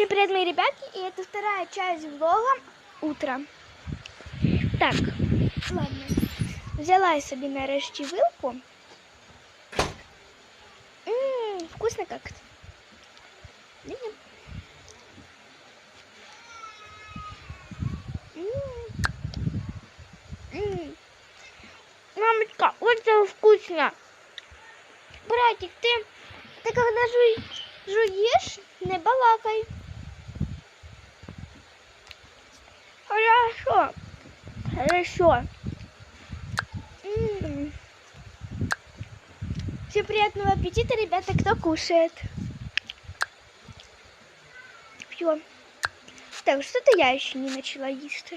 Всем привет, мои ребятки, и это вторая часть влога «Утро». Так, ладно. Взяла я собі нарешті вилку. Ммм, вкусно как-то. Ням-ням. М. М. Мамочка, очень вкусно. Братик, ты, ты когда жуешь, не балакай. Хорошо. Хорошо. М. Всем приятного аппетита, ребята, кто кушает. Все. Так, что-то я еще не начала есть.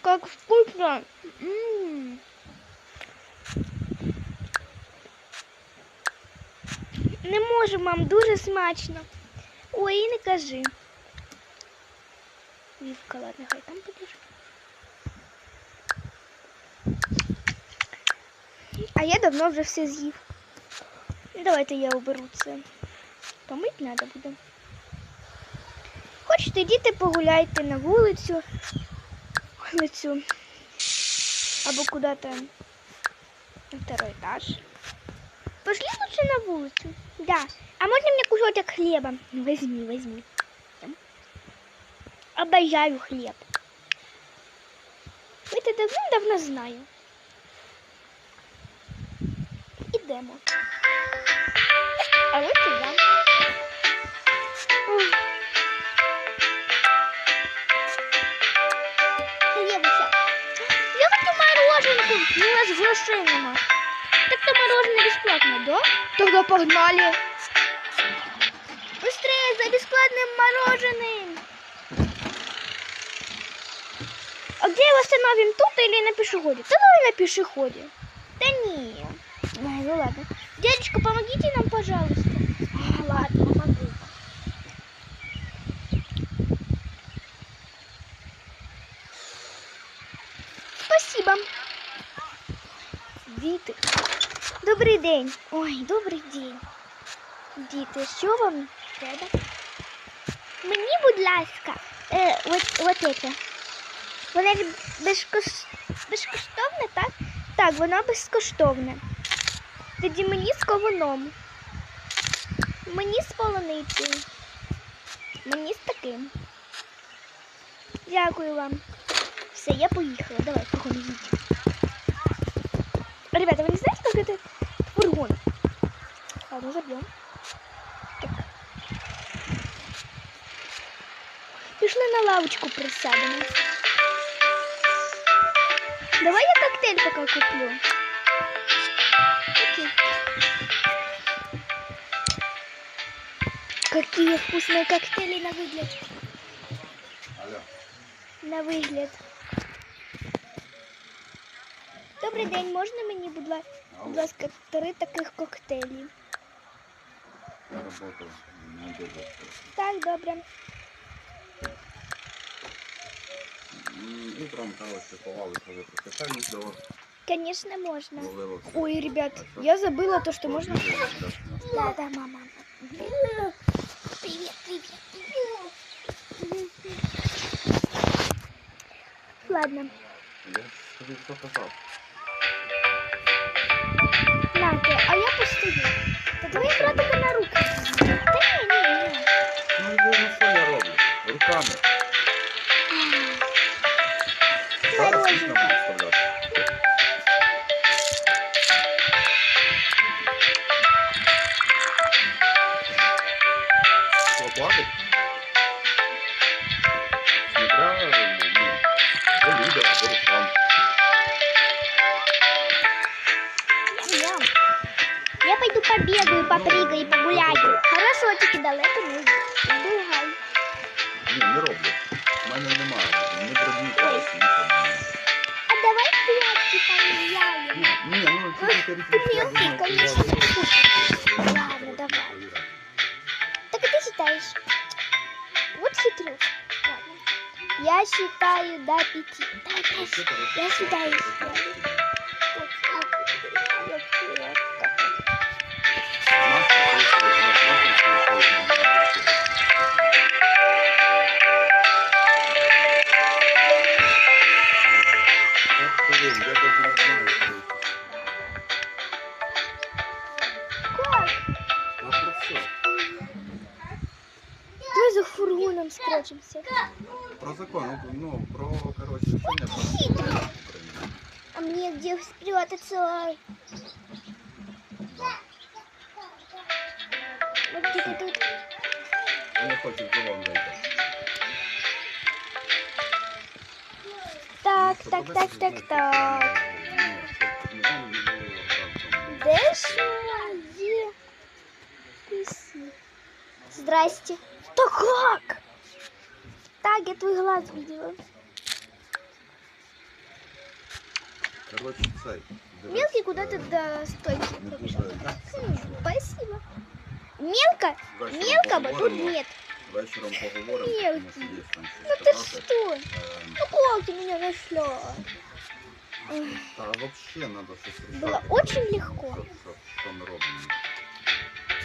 Как вкусно. Не можу, мам, дуже смачно. Ой, не кажи. Вівка, ладно, хай там подержи. А я давно вже все з'їв. Ну, Давайте я уберу це. Помить треба буде. Хочете, йдіть погуляйте на вулицю. Вулицю. Або куди-то на второй этаж. Пошли лучше на вулицу. Да. А можно мне кусочек хлеба? Ну, возьми, возьми. Обожаю хлеб. Это давно-давно знаю. Ідемо. А вот сюда. Ой. Хлебуся. Я хочу мороженку. Ну, у нас грошей нема. Мороженое бесплатно, да? Тогда погнали. Быстрее за бесплатным мороженым. А где его остановим? Тут или на пешеходе? Да давай на пешеходе. Да не. Ай, ну ладно. Дядечка, помогите нам, пожалуйста. А, ладно, помогу. Спасибо. Діти. Добрий день. Ой, добрий день. Діти, що вам треба? Мені, будь ласка, е, от, это. Вона ж безкош... безкоштовне, так? Так, вона безкоштовне. Тоді мені з ковуном. Мені з полуницею. Мені з таким. Дякую вам. Все, я поїхала. Давай, походу, їдь. Ребята, вы не знаете, лавочку присядемо. Давай я коктейль пока куплю. Окей. Какие вкусные коктейли на выгляд. Алло. На вигляд. Добрий день, можна мені, будь ла- будь ласка, три таких коктейлі? Так, добре. М, Утром, короче, ховалися вже по спеціальність до вас. Конечно, можно. Ловилося. Ой, ребят, я забыла то, что можно... Сейчас Да, да, мама. Привет, привет, привет. Ладно, Я ж тобі побегаю, попрыгаю, погуляю. Хорошо, тільки далеко не бігай. Ні, не роблю. У мене немає. Не брудні коротше, нічого немає. А давай прятки погуляем. Ні, ні, ну тільки Ты перед мелкий, конечно. Ладно, давай. Так и ты считаешь? Вот хитрюк. Ладно. Я считаю до пяти. Давай, давай. Я считаю. подрочимся. Про закон, ну, про, короче, решение про України. А мне где спрятаться? Да. Вот где-то тут. Не хочу в залон зайти. Так, Щоб так, побачити, так, так, знаєш, так. Ну, щоб не вам не було разом. Де що є? Писи. Здрасте. Да как? Так, я твой глаз видела. Короче, дивись, Мелкий куда-то до стойки побежал. Хм, Спасибо. Мелко? Вечором Мелкого тут поговоримо, нет. Мелкий. Ну ты что? Е, Ну как ты меня нашла? Та вообще надо рішати. Было очень легко. Ми робимо?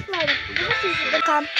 Ладно, пока.